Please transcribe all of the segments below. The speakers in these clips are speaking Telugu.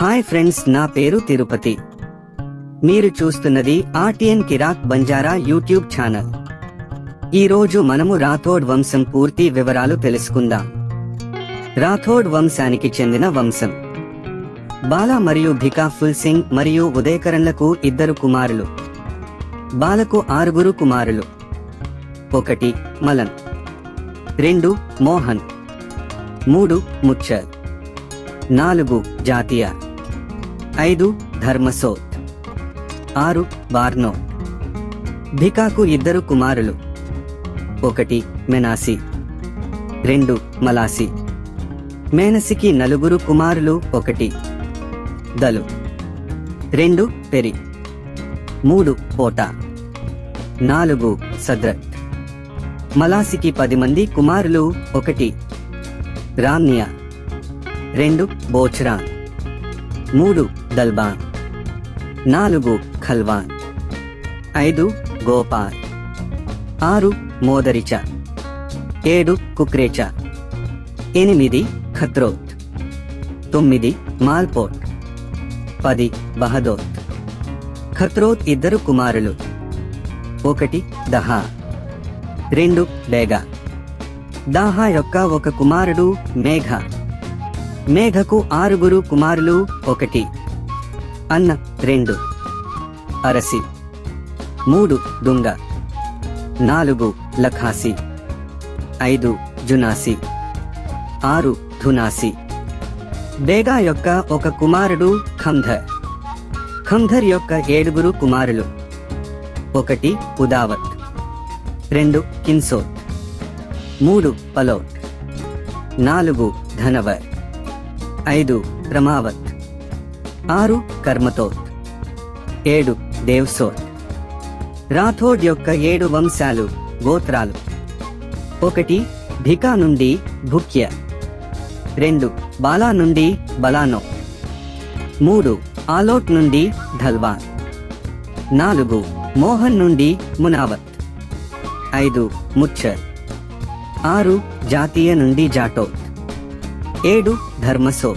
హాయ్ ఫ్రెండ్స్ నా పేరు తిరుపతి. మీరు చూస్తున్నది ఆర్టిఎన్ కిరాక్ బంజారా యూట్యూబ్ ఛానల్. ఈ రోజు మనము రాథోడ్ వంశం పూర్తి వివరాలు తెలుసుకుందాం. రాథోడ్ వంశానికి చెందిన వంశం. బాల మరియు భికా ఫుల్ సింగ్ మరియు ఉదయకరణ్లకు ఇద్దరు కుమారులు. బాలకు ఆరుగురు కుమారులు. ఒకటి మలన్. రెండు మోహన్. మూడు ముచ్చర్ నాలుగు జాతీయ. ఐదు ధర్మసోత్. ఆరు బార్నో. భికాకు ఇద్దరు కుమారులు. ఒకటి మెనాసి. రెండు మలాసి. మేనసికి నలుగురు కుమారులు ఒకటి దలు. రెండు పెరి. మూడు పోటా. నాలుగు సద్రత్. మలాసికి పది మంది కుమారులు ఒకటి రామ్నియా. రెండు బోచ్రాన్ మూడు దల్బాన్ నాలుగు ఖల్వాన్. ఐదు గోపాల్. ఆరు మోదరిచ. ఏడు కుక్రేచ. ఎనిమిది ఖత్రోత్. తొమ్మిది మాల్పోట్ పది బహదోత్. ఖత్రోత్ ఇద్దరు కుమారులు. ఒకటి దహా. రెండు డేగా దాహా యొక్క ఒక కుమారుడు మేఘ. మేఘకు ఆరుగురు కుమారులు ఒకటి అన్న రెండు అరసి మూడు దుంగ నాలుగు లఖాసి ఐదు జునాసి ఆరు ధునాసి. బేగా యొక్క ఒక కుమారుడు ఖంధర్. ఖంధర్ యొక్క ఏడుగురు కుమారులు ఒకటి ఉదావత్ రెండు కిన్సోత్ మూడు పలోట్ నాలుగు ధనవర్. ఐదు రమావత్. ఆరు కర్మతోత్. ఏడు దేవ్సోత్. రాథోడ్ యొక్క ఏడు వంశాలు గోత్రాలు. ఒకటి భికా నుండి భుక్య రెండు బాలా నుండి బలానో. మూడు ఆలోట్ నుండి ధల్వాన్. నాలుగు మోహన్ నుండి మునావత్. ఐదు ముచ్చర్. ఆరు జాతీయ నుండి జాటోత్. ఏడు ధర్మసో.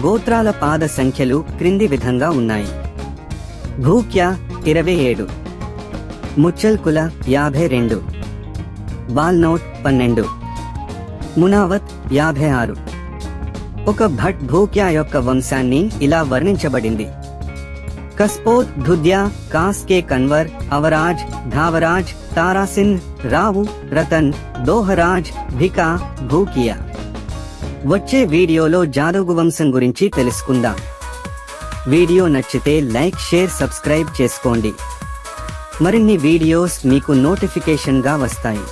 గోత్రాల పాద సంఖ్యలు క్రింది విధంగా ఉన్నాయి. భూక్య ఇరవై ఏడు. ముచ్చల్కుల యాభై రెండు. బాల్నోట్ పన్నెండు. మునావత్ యాభై ఆరు. ఒక భట్ భూక్యా యొక్క వంశాన్ని ఇలా వర్ణించబడింది. కస్పోత్ ధుద్యా కాస్కే కన్వర్ అవరాజ్ ధావరాజ్ తారాసిన్ రావు రతన్ దోహరాజ్ భికా భూకియా. వచ్చే వీడియోలో జాదవు వంశం గురించి తెలుసుకుందాం. వీడియో నచ్చితే లైక్ షేర్ సబ్స్క్రైబ్ చేసుకోండి. మరిన్ని వీడియోస్ మీకు నోటిఫికేషన్గా వస్తాయి.